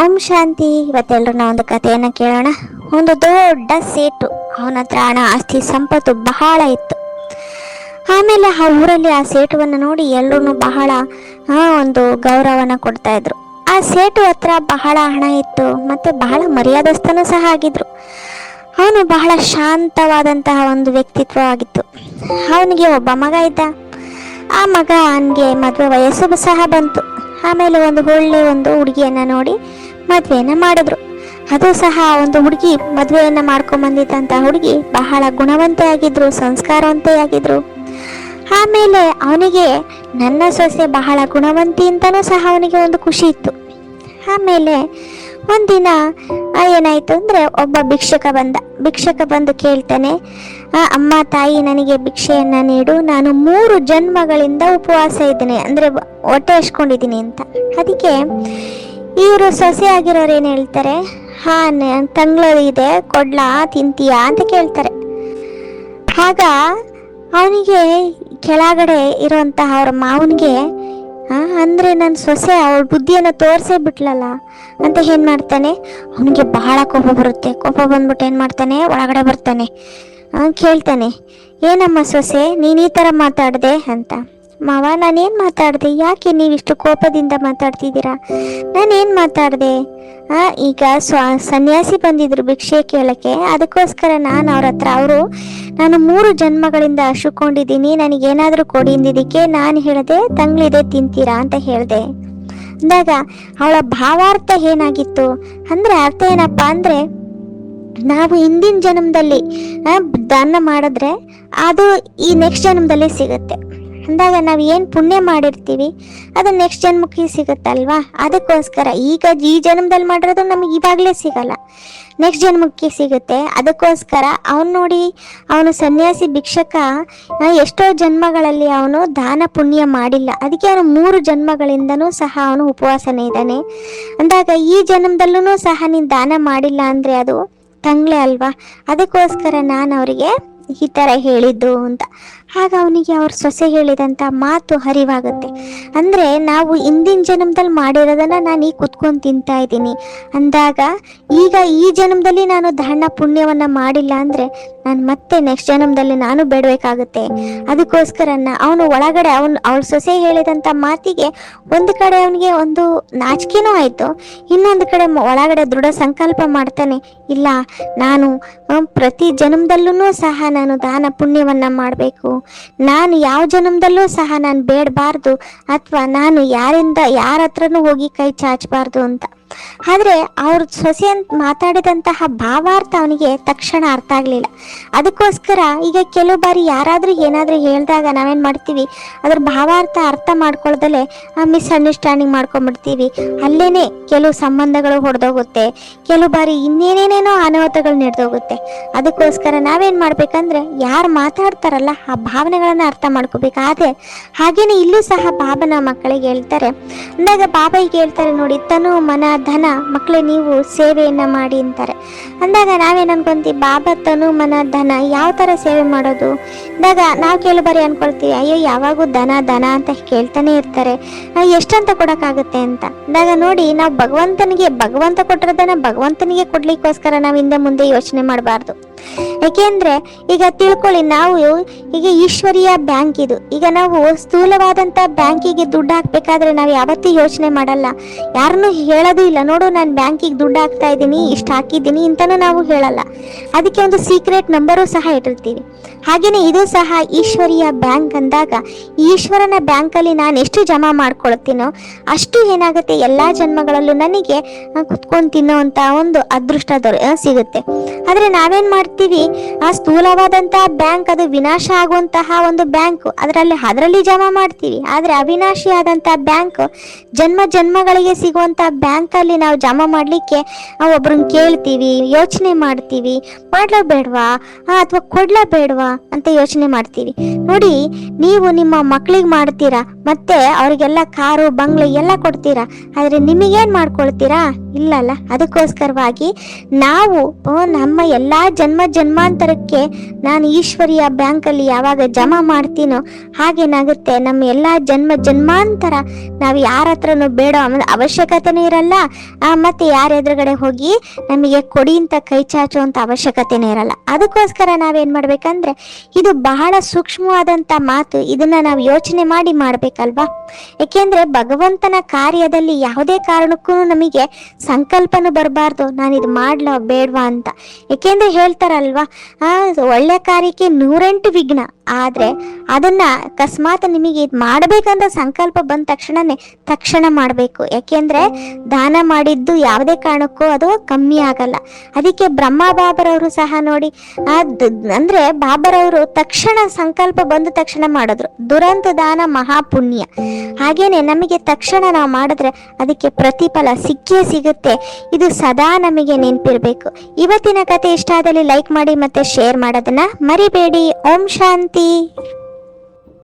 ಓಂ ಶಾಂತಿ. ಇವತ್ತೆಲ್ಲರೂ ನಾವು ಒಂದು ಕಥೆಯನ್ನು ಕೇಳೋಣ. ಒಂದು ದೊಡ್ಡ ಸೇಟು ಅವನ ಹತ್ರ ಹಣ, ಆಸ್ತಿ, ಸಂಪತ್ತು ಬಹಳ ಇತ್ತು. ಆಮೇಲೆ ಆ ಊರಲ್ಲಿ ಆ ಸೇಟುವನ್ನು ನೋಡಿ ಎಲ್ಲರೂ ಬಹಳ ಒಂದು ಗೌರವನ ಕೊಡ್ತಾ ಇದ್ರು. ಆ ಸೇಟು ಹತ್ರ ಬಹಳ ಹಣ ಇತ್ತು ಮತ್ತೆ ಬಹಳ ಮರ್ಯಾದಸ್ಥನೂ ಸಹ ಆಗಿದ್ರು. ಅವನು ಬಹಳ ಶಾಂತವಾದಂತಹ ಒಂದು ವ್ಯಕ್ತಿತ್ವ ಆಗಿತ್ತು ಅವನಿಗೆ ಒಬ್ಬ ಮಗ ಇದ್ದ. ಆ ಮಗ ಅವನಿಗೆ ಮದುವೆ ವಯಸ್ಸು ಸಹ ಬಂತು. ಆಮೇಲೆ ಒಂದು ಒಳ್ಳೆ ಒಂದು ಹುಡುಗಿಯನ್ನು ನೋಡಿ ಮದುವೆಯನ್ನ ಮಾಡಿದ್ರು. ಅದು ಸಹ ಒಂದು ಹುಡುಗಿ ಮದುವೆಯನ್ನ ಮಾಡ್ಕೊಂಡ್ ಬಂದಿದ್ದಂತ ಹುಡುಗಿ ಬಹಳ ಗುಣವಂತೆ ಆಗಿದ್ರು ಸಂಸ್ಕಾರವಂತೆ ಆಗಿದ್ರು ಆಮೇಲೆ ಅವನಿಗೆ ನನ್ನ ಸೊಸೆ ಬಹಳ ಗುಣವಂತಿ ಅಂತಲೂ ಸಹ ಅವನಿಗೆ ಒಂದು ಖುಷಿ ಇತ್ತು. ಆಮೇಲೆ ಒಂದಿನ ಏನಾಯ್ತು ಅಂದ್ರೆ ಒಬ್ಬ ಭಿಕ್ಷಕ ಬಂದ. ಭಿಕ್ಷಕ ಬಂದು ಕೇಳ್ತಾನೆ ಅಮ್ಮ, ತಾಯಿ ನನಗೆ ಭಿಕ್ಷೆಯನ್ನ ನೀಡು. ನಾನು ಮೂರು ಜನ್ಮಗಳಿಂದ ಉಪವಾಸ ಇದ್ದೇನೆ. ಅಂದ್ರೆ ಹೊಟ್ಟೆ ಹಚ್ಕೊಂಡಿದ್ದೀನಿ ಅಂತ. ಅದಕ್ಕೆ ಇವರು ಸೊಸೆ ಆಗಿರೋರು ಏನು ಹೇಳ್ತಾರೆ? ಹಾ ತಂಗ್ಳು ಇದೆ, ಕೊಡ್ಲಾ, ತಿಂತೀಯಾ ಅಂತ ಕೇಳ್ತಾರೆ. ಆಗ ಅವನಿಗೆ ಕೆಳಗಡೆ ಇರೋಂತಹ ಅವ್ರ ಮಾವನಿಗೆ ಅಂದರೆ ನನ್ನ ಸೊಸೆ ಅವ್ರ ಬುದ್ಧಿಯನ್ನು ತೋರಿಸೇ ಬಿಟ್ಲಲ್ಲ? ಅಂತ ಏನು ಮಾಡ್ತಾನೆ? ಅವನಿಗೆ ಬಹಳ ಕೋಪ ಬರುತ್ತೆ. ಕೋಪ ಬಂದ್ಬಿಟ್ಟು ಏನು ಮಾಡ್ತಾನೆ? ಒಳಗಡೆ ಬರ್ತಾನೆ. ಕೇಳ್ತಾನೆ, ಏನಮ್ಮ ಸೊಸೆ, ನೀನು ಈ ಥರ ಮಾತಾಡಿದೆ? ಅಂತ. ಮಾವ, ನಾನೇನು ಮಾತಾಡಿದೆ? ಯಾಕೆ ನೀವಿಷ್ಟು ಕೋಪದಿಂದ ಮಾತಾಡ್ತಿದ್ದೀರಾ? ನಾನೇನು ಮಾತಾಡಿದೆ? ಈಗ ಸ್ವ, ಸನ್ಯಾಸಿ ಬಂದಿದ್ರು ಭಿಕ್ಷೆ ಕೇಳಕ್ಕೆ. ಅದಕ್ಕೋಸ್ಕರ ನಾನು ಅವ್ರ ಹತ್ರ, ಅವರು ನಾನು ಮೂರು ಜನ್ಮಗಳಿಂದ ಅಶುಕೊಂಡಿದ್ದೀನಿ. ನನಗೇನಾದರೂ ಕೊಡಿ ಅಂದಿದ್ದಕ್ಕೆ ನಾನು ಹೇಳಿದೆ, ತಂಗ್ಳಿದೆ ತಿಂತೀರಾ ಅಂತ ಹೇಳಿದೆ. ಅಂದಾಗ ಅವಳ ಭಾವಾರ್ಥ ಏನಾಗಿತ್ತು? ಅಂದ್ರೆ ಅರ್ಥ ಏನಪ್ಪಾ ಅಂದ್ರೆ, ನಾವು ಹಿಂದಿನ ಜನ್ಮದಲ್ಲಿ ದಾನ ಮಾಡಿದ್ರೆ ಅದು ಈ ನೆಕ್ಸ್ಟ್ ಜನ್ಮದಲ್ಲಿ ಸಿಗುತ್ತೆ. ಅಂದಾಗ ನಾವು ಏನು ಪುಣ್ಯ ಮಾಡಿರ್ತೀವಿ, ಅದು ನೆಕ್ಸ್ಟ್ ಜನ್ಮಕ್ಕೆ ಸಿಗುತ್ತಲ್ವಾ? ಅದಕ್ಕೋಸ್ಕರ ಈಗ ಈ ಜನ್ಮದಲ್ಲಿ ಮಾಡಿರೋದು ನಮಗೆ ಇವಾಗಲೇ ಸಿಗಲ್ಲ. ನೆಕ್ಸ್ಟ್ ಜನ್ಮಕ್ಕೆ ಸಿಗುತ್ತೆ. ಅದಕ್ಕೋಸ್ಕರ ಅವನು ನೋಡಿ, ಅವನು ಸನ್ಯಾಸಿ ಭಿಕ್ಷಕ ಎಷ್ಟೋ ಜನ್ಮಗಳಲ್ಲಿ ಅವನು ದಾನ ಪುಣ್ಯ ಮಾಡಿಲ್ಲ. ಅದಕ್ಕೆ ಅವನು ಮೂರು ಜನ್ಮಗಳಿಂದನೂ ಸಹ ಅವನು ಉಪವಾಸನೇ ಇದ್ದಾನೆ. ಅಂದಾಗ ಈ ಜನ್ಮದಲ್ಲೂ ಸಹ ನೀನು ದಾನ ಮಾಡಿಲ್ಲ ಅಂದರೆ ಅದು ತಂಗ್ಳೆ ಅಲ್ವಾ? ಅದಕ್ಕೋಸ್ಕರ ನಾನು ಅವರಿಗೆ ಈ ಥರ ಹೇಳಿದ್ದು ಅಂತ. ಆಗ ಅವನಿಗೆ ಅವ್ರ ಸೊಸೆ ಹೇಳಿದಂಥ ಮಾತು ಹರಿವಾಗುತ್ತೆ. ಅಂದರೆ ನಾವು ಹಿಂದಿನ ಜನ್ಮದಲ್ಲಿ ಮಾಡಿರೋದನ್ನು ನಾನು ಈಗ ಕುತ್ಕೊಂಡು ತಿಂತಾ ಇದ್ದೀನಿ. ಅಂದಾಗ ಈಗ ಈ ಜನ್ಮದಲ್ಲಿ ನಾನು ದಾನ ಪುಣ್ಯವನ್ನು ಮಾಡಿಲ್ಲ ಅಂದರೆ ನಾನು ಮತ್ತೆ ನೆಕ್ಸ್ಟ್ ಜನ್ಮದಲ್ಲಿ ನಾನು ಬೇಡಬೇಕಾಗುತ್ತೆ. ಅದಕ್ಕೋಸ್ಕರ ಅವನು ಒಳಗಡೆ ಅವನು ಅವಳ ಸೊಸೆ ಹೇಳಿದಂಥ ಮಾತಿಗೆ ಒಂದು ಕಡೆ ಅವನಿಗೆ ಒಂದು ನಾಚಿಕೆನೂ ಆಯಿತು. ಇನ್ನೊಂದು ಕಡೆ ಒಳಗಡೆ ದೃಢ ಸಂಕಲ್ಪ ಮಾಡ್ತಾನೆ, ಇಲ್ಲ, ನಾನು, ಪ್ರತಿ ಜನ್ಮದಲ್ಲೂ ಸಹ ನಾನು ದಾನ ಪುಣ್ಯವನ್ನ ಮಾಡಬೇಕು. ನಾನು ಯಾವ ಜನ್ಮದಲ್ಲೂ ಸಹ ನಾನು ಬೇಡಬಾರ್ದು ಅಥವಾ ನಾನು ಯಾರಿಂದ ಯಾರ ಹತ್ರನೂ ಹೋಗಿ ಕೈ ಚಾಚಬಾರ್ದು ಅಂತ. ಆದರೆ ಅವ್ರ ಸೊಸೆ ಅಂತ ಮಾತಾಡಿದಂತಹ ಭಾವಾರ್ಥ ಅವನಿಗೆ ತಕ್ಷಣ ಅರ್ಥ ಆಗಲಿಲ್ಲ. ಅದಕ್ಕೋಸ್ಕರ ಈಗ ಕೆಲವು ಬಾರಿ ಯಾರಾದರೂ ಏನಾದರೂ ಹೇಳಿದಾಗ ನಾವೇನು ಮಾಡ್ತೀವಿ? ಅದ್ರ ಭಾವಾರ್ಥ ಅರ್ಥ ಮಾಡ್ಕೊಳ್ದಲೆ ಮಿಸ್ಅಂಡರ್ಸ್ಟ್ಯಾಂಡಿಂಗ್ ಮಾಡ್ಕೊಂಡ್ಬಿಡ್ತೀವಿ. ಅಲ್ಲೇನೆ ಕೆಲವು ಸಂಬಂಧಗಳು ಹೊಡೆದೋಗುತ್ತೆ. ಕೆಲವು ಬಾರಿ ಇನ್ನೇನೇನೇನೋ ಅನಾಹುತಗಳು ನಡೆದೋಗುತ್ತೆ. ಅದಕ್ಕೋಸ್ಕರ ನಾವೇನು ಮಾಡಬೇಕಂದ್ರೆ ಯಾರು ಮಾತಾಡ್ತಾರಲ್ಲ ಆ ಭಾವನೆಗಳನ್ನ ಅರ್ಥ ಮಾಡ್ಕೋಬೇಕು. ಆದರೆ ಹಾಗೇನೆ ಇಲ್ಲೂ ಸಹ ಬಾಬನ ಮಕ್ಕಳಿಗೆ ಹೇಳ್ತಾರೆ. ಅಂದಾಗ ಬಾಬಾ ಈಗ ಹೇಳ್ತಾರೆ ನೋಡಿ, ತನು ಮನ ಧನ, ಮಕ್ಕಳೇ, ನೀವು ಸೇವೆಯನ್ನು ಮಾಡಿ ಅಂತಾರೆ. ಅಂದಾಗ ನಾವೇನು ಅನ್ಕೊಂತೀವಿ ಬಾಬಾ ತನು ಮನ ಧನ, ಯಾವ ಥರ ಸೇವೆ ಮಾಡೋದು? ಅಂದಾಗ ನಾವು ಕೇಳು ಬರೀ ಅನ್ಕೊಳ್ತೀವಿ, ಅಯ್ಯೋ, ಯಾವಾಗೂ ಧನ ಧನ ಅಂತ ಕೇಳ್ತಾನೆ ಇರ್ತಾರೆ. ಎಷ್ಟಂತ ಕೊಡೋಕ್ಕಾಗುತ್ತೆ ಅಂತ. ಅಂದಾಗ ನೋಡಿ, ನಾವು ಭಗವಂತನಿಗೆ ಭಗವಂತ ಕೊಟ್ಟಿರೋದನ್ನ ಭಗವಂತನಿಗೆ ಕೊಡ್ಲಿಕ್ಕೋಸ್ಕರ ನಾವು ಹಿಂದೆ ಮುಂದೆ ಯೋಚನೆ ಮಾಡಬಾರ್ದು. ಯಾಕೆಂದ್ರೆ ಈಗ ತಿಳ್ಕೊಳ್ಳಿ, ನಾವು ಈಗ ಈಶ್ವರೀಯ ಬ್ಯಾಂಕ್ ಇದು. ಈಗ ನಾವು ಸ್ಥೂಲವಾದಂತ ಬ್ಯಾಂಕಿಗೆ ದುಡ್ಡು ಹಾಕ್ಬೇಕಾದ್ರೆ ನಾವು ಯಾವತ್ತೂ ಯೋಚನೆ ಮಾಡಲ್ಲ. ಯಾರನ್ನು ಹೇಳೋದು ಇಲ್ಲ. ನೋಡು, ನಾನು ಬ್ಯಾಂಕಿಗೆ ದುಡ್ಡು ಹಾಕ್ತಾ ಇದ್ದೀನಿ, ಇಷ್ಟು ಹಾಕಿದ್ದೀನಿ ಇಂತನೂ ನಾವು ಹೇಳಲ್ಲ. ಅದಕ್ಕೆ ಒಂದು ಸೀಕ್ರೆಟ್ ನಂಬರು ಸಹ ಇಟ್ಟಿರ್ತೀವಿ. ಹಾಗೇನೆ ಇದು ಸಹ ಈಶ್ವರೀಯ ಬ್ಯಾಂಕ್ ಅಂದಾಗ, ಈಶ್ವರನ ಬ್ಯಾಂಕಲ್ಲಿ ನಾನು ಎಷ್ಟು ಜಮಾ ಮಾಡ್ಕೊಳ್ತೀನೋ, ಅಷ್ಟು ಏನಾಗುತ್ತೆ? ಎಲ್ಲ ಜನ್ಮಗಳಲ್ಲೂ ನನಗೆ ಕುತ್ಕೊಂಡ್ ಅಂತ ಒಂದು ಅದೃಷ್ಟ ದೊರೆ ಸಿಗುತ್ತೆ. ಆದರೆ ನಾವೇನ್ ಮಾಡ್ತೀವಿ? ಆ ಸ್ಥೂಲವಾದಂತಹ ಬ್ಯಾಂಕ್ ಅದು ವಿನಾಶ ಆಗುವಂತಹ ಒಂದು ಬ್ಯಾಂಕ್ ಅದರಲ್ಲಿ ಅದರಲ್ಲಿ ಜಮಾ ಮಾಡ್ತೀವಿ. ಆದರೆ ಅವಿನಾಶಿ ಆದಂತಹ ಬ್ಯಾಂಕ್ ಜನ್ಮ ಜನ್ಮಗಳಿಗೆ ಸಿಗುವಂತಹ ಬ್ಯಾಂಕ್ ಅಲ್ಲಿ ನಾವು ಜಮಾ ಮಾಡ್ಲಿಕ್ಕೆ ನಾವು ಒಬ್ರನ್ನ ಕೇಳ್ತೀವಿ, ಯೋಚನೆ ಮಾಡ್ತೀವಿ. ಮಾಡ್ಲೋ ಬೇಡವಾ? ಅಥವಾ ಕೊಡ್ಲೋ ಬೇಡವಾ? ಅಂತ ಯೋಚನೆ ಮಾಡ್ತೀವಿ. ನೋಡಿ, ನೀವು ನಿಮ್ಮ ಮಕ್ಳಿಗೆ ಮಾಡ್ತೀರಾ? ಮತ್ತೆ ಅವರಿಗೆಲ್ಲ ಕಾರು, ಬಂಗ್ಲೆ ಎಲ್ಲ ಕೊಡ್ತೀರಾ? ಆದರೆ ನಿಮಗೇನು ಮಾಡ್ಕೊಳ್ತೀರಾ? ಇಲ್ಲಲ್ಲ. ಅದಕ್ಕೋಸ್ಕರವಾಗಿ ನಾವು ನಮ್ಮ ಎಲ್ಲ ಜನ್ಮ ಜನ್ಮಾಂತರಕ್ಕೆ ನಾನು ಈಶ್ವರಿಯ ಬ್ಯಾಂಕಲ್ಲಿ ಯಾವಾಗ ಜಮಾ ಮಾಡ್ತೀನೋ ಹಾಗೇನಾಗುತ್ತೆ ನಮ್ಮ ಎಲ್ಲ ಜನ್ಮ ಜನ್ಮಾಂತರ ನಾವು ಯಾರ ಹತ್ರನೂ ಬೇಡ ಅವಶ್ಯಕತೆನೇ ಇರಲ್ಲ. ಮತ್ತೆ ಯಾರ ಎದುರುಗಡೆ ಹೋಗಿ ನಮಗೆ ಕೊಡಿ ಅಂತ ಕೈ ಚಾಚುವಂಥ ಅವಶ್ಯಕತೆನೇ ಇರಲ್ಲ. ಅದಕ್ಕೋಸ್ಕರ ನಾವೇನು ಮಾಡಬೇಕಂದ್ರೆ ಇದು ಬಹಳ ಸೂಕ್ಷ್ಮವಾದಂಥ ಮಾತು. ಇದನ್ನ ನಾವು ಯೋಚನೆ ಮಾಡಿ ಮಾಡಬೇಕಲ್ವಾ? ಏಕೆಂದ್ರೆ ಭಗವಂತನ ಕಾರ್ಯದಲ್ಲಿ ಯಾವುದೇ ಕಾರಣಕ್ಕೂ ನಮಗೆ ಸಂಕಲ್ಪನೂ ಬರಬಾರ್ದು. ನಾನು ಇದು ಮಾಡ್ಲೋ ಬೇಡವಾ ಅಂತ. ಏಕೆಂದ್ರೆ ಹೇಳ್ತಾರಲ್ವಾ ಆ, ಒಳ್ಳೆ ಕಾರ್ಯಕ್ಕೆ ನೂರೆಂಟು ವಿಘ್ನ. ಆದರೆ ಅದನ್ನ ಅಕಸ್ಮಾತ್ ನಿಮಗೆ ಇದು ಮಾಡಬೇಕಂತ ಸಂಕಲ್ಪ ಬಂದ ತಕ್ಷಣನೇ ತಕ್ಷಣ ಮಾಡಬೇಕು. ಯಾಕೆಂದ್ರೆ ದಾನ ಮಾಡಿದ್ದು ಯಾವುದೇ ಕಾರಣಕ್ಕೂ ಅದು ಕಮ್ಮಿ ಆಗಲ್ಲ. ಅದಕ್ಕೆ ಬ್ರಹ್ಮ ಬಾಬರವರು ಸಹ ನೋಡಿ ಅಂದ್ರೆ ಬಾಬರವರು ತಕ್ಷಣ ಸಂಕಲ್ಪ ಬಂದ ತಕ್ಷಣ ಮಾಡಿದ್ರು. ದುರಂತ ದಾನ ಮಹಾಪುಣ್ಯ. ಹಾಗೇನೆ ನಮಗೆ ತಕ್ಷಣ ನಾವು ಮಾಡಿದ್ರೆ ಅದಕ್ಕೆ ಪ್ರತಿಫಲ ಸಿಕ್ಕೇ ಸಿಗುತ್ತೆ. ಇದು ಸದಾ ನಮಗೆ ನೆನಪಿರಬೇಕು. ಇವತ್ತಿನ ಕತೆ ಇಷ್ಟ ಆದಲ್ಲಿ ಲೈಕ್ ಮಾಡಿ ಮತ್ತೆ ಶೇರ್ ಮಾಡೋದನ್ನ ಮರಿಬೇಡಿ. ಓಂ ಶಾಂತಿ.